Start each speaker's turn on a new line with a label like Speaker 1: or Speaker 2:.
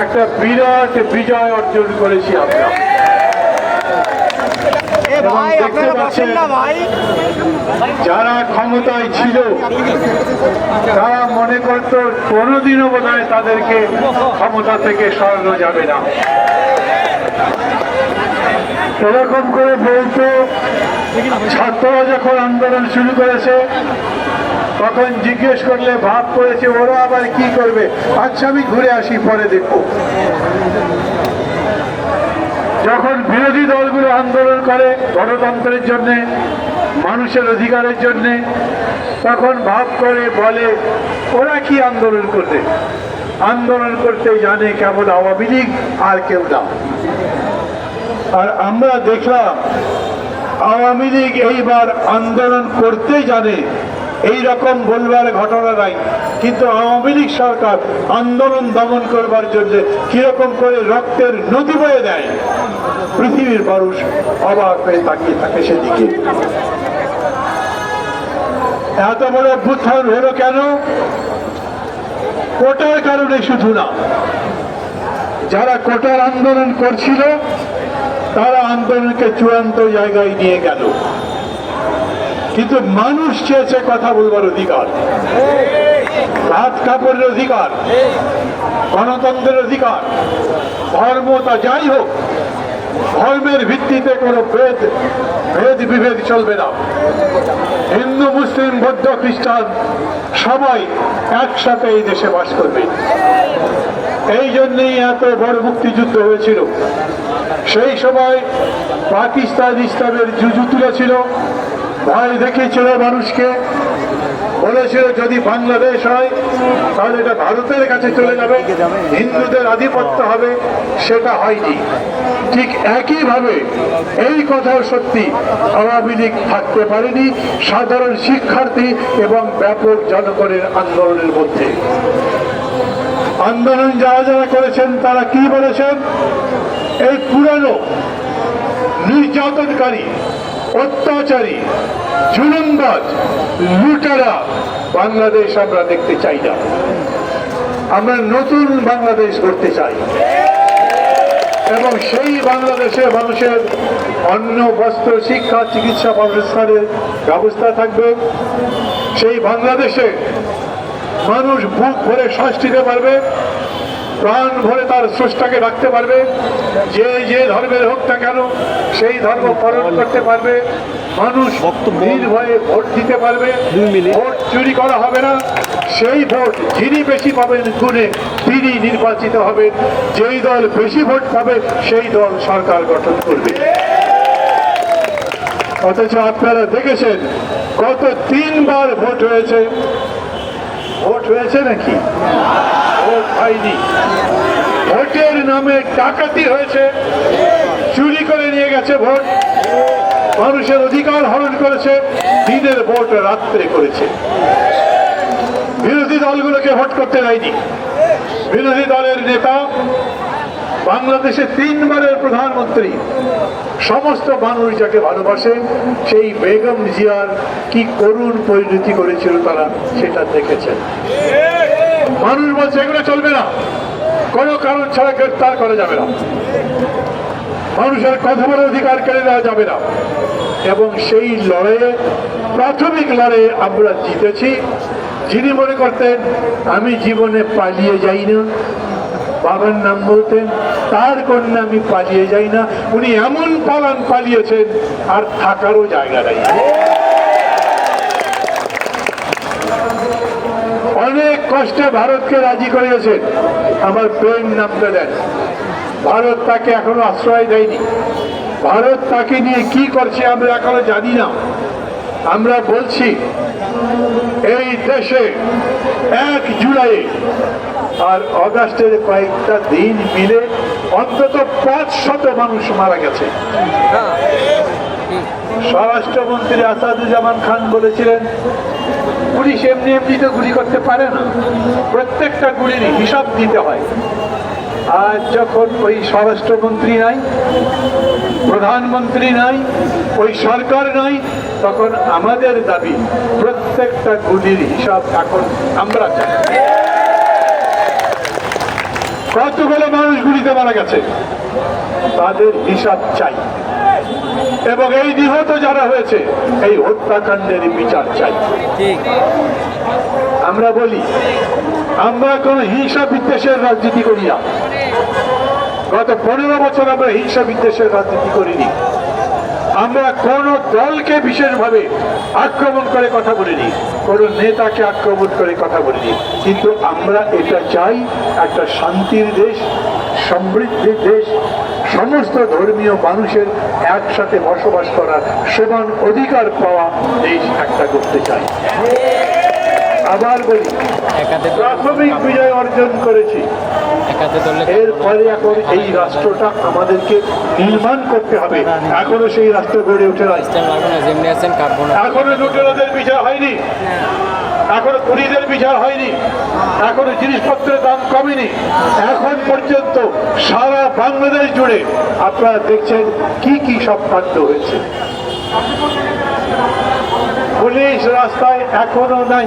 Speaker 1: একটা বিরাট বিজয় অর্জন করেছি আমরা। যারা ক্ষমতায় ছিল তারা মনে করত কোনোদিনও বোধ হয় তাদেরকে ক্ষমতা থেকে সরানো যাবে না। এরকম করে বলতো ছাত্ররা যখন আন্দোলন শুরু করেছে তখন জিজ্ঞেস করলে ভাব করেছে ওরা আবার কি করবে? আচ্ছা আমি ঘুরে আসি, পরে দেখব। যখন বিরোধী দলগুলো আন্দোলন করে গণতন্ত্রের জন্যে, মানুষের অধিকারের জন্যে, তখন ভাব করে, বলে, ওরা কি আন্দোলন করবে? আন্দোলন করতে জানে কেমন আওয়ামী লীগ আর কেউ না। আর আমরা দেখলাম, আওয়ামী লীগ এইবার আন্দোলন করতে জানে এই রকম বলবার ঘটনা নাই। কিন্তু আওয়ামী লীগ সরকার আন্দোলন দমন করবার জন্য কীরকম করে রক্তের নদী বয়ে দেয়, পৃথিবীর মানুষ অবাক হয়ে তাকিয়ে থাকে সেদিকে। এত বড় অভ্যুত্থান হলো কেন? কোটার কারণে শুধু না, যারা কোটার আন্দোলন করছিল, তারা আন্দোলনকে চূড়ান্ত জায়গায় নিয়ে গেল। কিন্তু মানুষ চেয়েছে কথা বলবার অধিকার। হাত কাপড়ের অধিকার, গণতন্ত্রের অধিকার, ধর্ম তা যাই হোক, ধর্মের ভিত্তিতে কোনো ভেদ ভেদ বিভেদ চলবে না। হিন্দু, মুসলিম, বৌদ্ধ, খ্রিস্টান সবাই একসাথে এই দেশে বাস করবে। এই জন্যই এত বড় মুক্তিযুদ্ধ হয়েছিল। সেই সময় পাকিস্তান ইসলামের জুজু তুলেছিল। ভয় দেখিয়েছিল মানুষকে। বলেছিল, যদি বাংলাদেশ হয়, তাহলে এটা ভারতের কাছে চলে যাবে। হিন্দুদের আধিপত্য হবে, সেটা হয়নি। ঠিক একইভাবে এই কথাও সত্যি, আওয়ামী লীগ থাকতে পারেনি, সাধারণ শিক্ষার্থী এবং ব্যাপক জনগণের আন্দোলনের মধ্যে। আন্দোলন যারা যারা করেছেন, তারা কি বলেছেন? এই পুরানো নির্যাতনকারী অত্যাচারী, জুলুমবাজ, লুটারা, বাংলাদেশ আমরা দেখতে চাই না। আমরা নতুন বাংলাদেশ করতে চাই। এবং সেই বাংলাদেশে মানুষের অন্ন, বস্ত্র, শিক্ষা, চিকিৎসা ব্যবস্থানের ব্যবস্থা থাকবে। সেই বাংলাদেশে মানুষ বুক ভরে শ্বাস পারবে। প্রাণ ভরে তার স্রষ্টাকে রাখতে পারবে। যে যে ধর্মের হোক না কেন সেই ধর্ম পালন করতে পারবে। মানুষ নির্ভয়ে ভোট দিতে পারবে। ভোট চুরি করা হবে না। সেই ভোট যিনি বেশি পাবেন গুণে তিনি নির্বাচিত হবেন। যেই দল বেশি ভোট পাবে সেই দল সরকার গঠন করবে। অথচ আপনারা দেখেছেন গত তিনবার ভোট হয়েছে। ভোট হয়েছে নাকি? ভোট হয়নি। ভোটের নামে ডাকাতি হয়েছে, চুরি করে নিয়ে গেছে ভোট, মানুষের অধিকার হরণ করেছে, দিনের ভোট রাত্রে করেছে। বিরোধী দলগুলোকে ভোট করতে দেয়নি। বিরোধী দলের নেতা বাংলাদেশের তিনবারের প্রধানমন্ত্রী, সমস্ত মানুষ যাকে ভালোবাসে, সেই বেগম জিয়ার কি করুণ পরিণতি করেছিল তারা সেটা দেখেছেন। মানুষ বলছে, এগুলো চলবে না। কোনো কারণ ছাড়া গ্রেপ্তার করা যাবে না। মানুষের কথা বলার অধিকার কেড়ে নেওয়া যাবে না। এবং সেই লড়াইয়ে, প্রাথমিক লড়াইয়ে আমরা জিতেছি। যিনি মনে করতেন, আমি জীবনে পালিয়ে যাই না। বাবার নাম বলতেন, তার কন্যা আমি পালিয়ে যাই না। উনি এমন পালান পালিয়েছেন, আর থাকারও জায়গা নাই। কষ্টে ভারতকে রাজি করিয়েছেন আমার প্রেম নামটা দেন। ভারত তাকে এখনও আশ্রয় দেয়নি। ভারত তাকে নিয়ে কি করছে আমরা এখনও জানি না। আমরা বলছি, এই দেশে এক জুলাই আর অগাস্টের কয়েকটা দিন মিলে অন্তত পাঁচ শত মানুষ মারা গেছে। স্বরাষ্ট্রমন্ত্রী আসাদুজ্জামান খান বলেছিলেন, পুলিশ এমনি এমনিতে গুলি করতে পারে না। প্রত্যেকটা গুলির হিসাব দিতে হয়। আজ যখন ওই স্বরাষ্ট্রমন্ত্রী নাই, প্রধানমন্ত্রী নাই, ওই সরকার নাই, তখন আমাদের দাবি, প্রত্যেকটা গুলির হিসাব এখন আমরা চাই। কতগুলো মানুষ গুলিতে মারা গেছে। তাদের হিসাব চাই। এবং এই নিহত যারা হয়েছে, এই হত্যাকাণ্ডের বিচার চাই। আমরা বলি, আমরা কোন হিংসা বিদ্বেষের রাজনীতি করি না। গত পনেরো বছর আমরা হিংসা বিদ্বেষের রাজনীতি করিনি। আমরা কোন দলকে বিশেষভাবে আক্রমণ করে কথা বলিনি, কোনো নেতাকে আক্রমণ করে কথা বলিনি। কিন্তু আমরা এটা চাই, একটা শান্তির দেশ, সমৃদ্ধির দেশ, সমস্ত ধর্মীয় মানুষের একসাথে বসবাস করার সমান অধিকার পাওয়া দেশ একটা করতে চাই। আবার বলি প্রাথমিক বিজয় অর্জন করেছি।
Speaker 2: ধরলে
Speaker 1: এরপরে এখন এই রাষ্ট্রটা আমাদেরকে নির্মাণ করতে হবে। এখনও সেই রাষ্ট্র গড়ে
Speaker 2: উঠে
Speaker 1: এখনও লুটেরাদের বিচার হয়নি। এখনও খুনিদের বিচার হয়নি। এখনও জিনিসপত্রের দাম কমেনি। এখন পর্যন্ত সারা বাংলাদেশ জুড়ে আপনারা দেখছেন কি কি সব কাণ্ড হয়েছে। Polícia, nós estamos acordando aí.